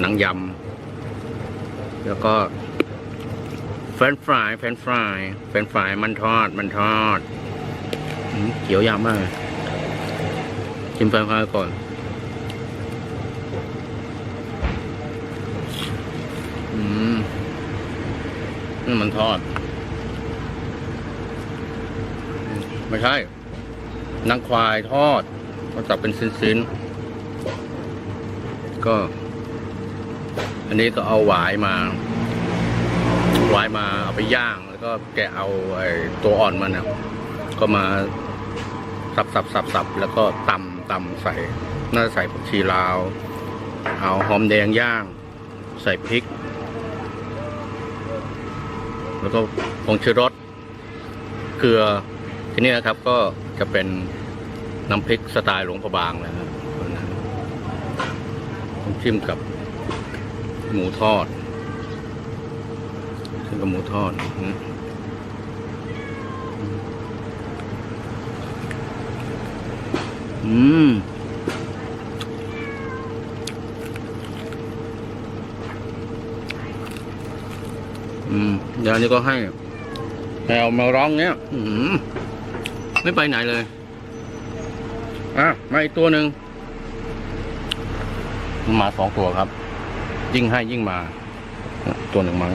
หนังยำ แล้วก็เฟรนฟรายเฟรนฟรายเฟรนฟรายมันทอด มันทอดเขียวยาวมากชิมเฟรนฟรายก่อนอืมนี่มันทอด ไม่ใช่นังควายทอดก็จับเป็นชิ้นๆก็ อันนี้ก็เอาหวายมา หวายมาเอาไปย่าง แล้วก็แกะเอาไอ้ตัวอ่อนมันเนี่ยก็มาสับสับสับสับแล้วก็ตำตำใส่น่าจะใส่ผักชีลาว เอาหอมแดงย่าง ใส่พริก แล้วก็ผงชูรสเกลือทีนี้นะครับก็จะเป็นน้ำพริกสไตล์หลวงพระบางนะครับต้องชิมกับ หมูทอดชิมกับหมูทอดอืมอืมเดี๋ยวนี้ก็ให้แมวมาร้องเนี้ยอืมไม่ไปไหนเลย อะ มาอีกตัวหนึ่งมาสองตัวครับ ยิ่งให้ยิ่งมา ตัวหนึ่งมั้ง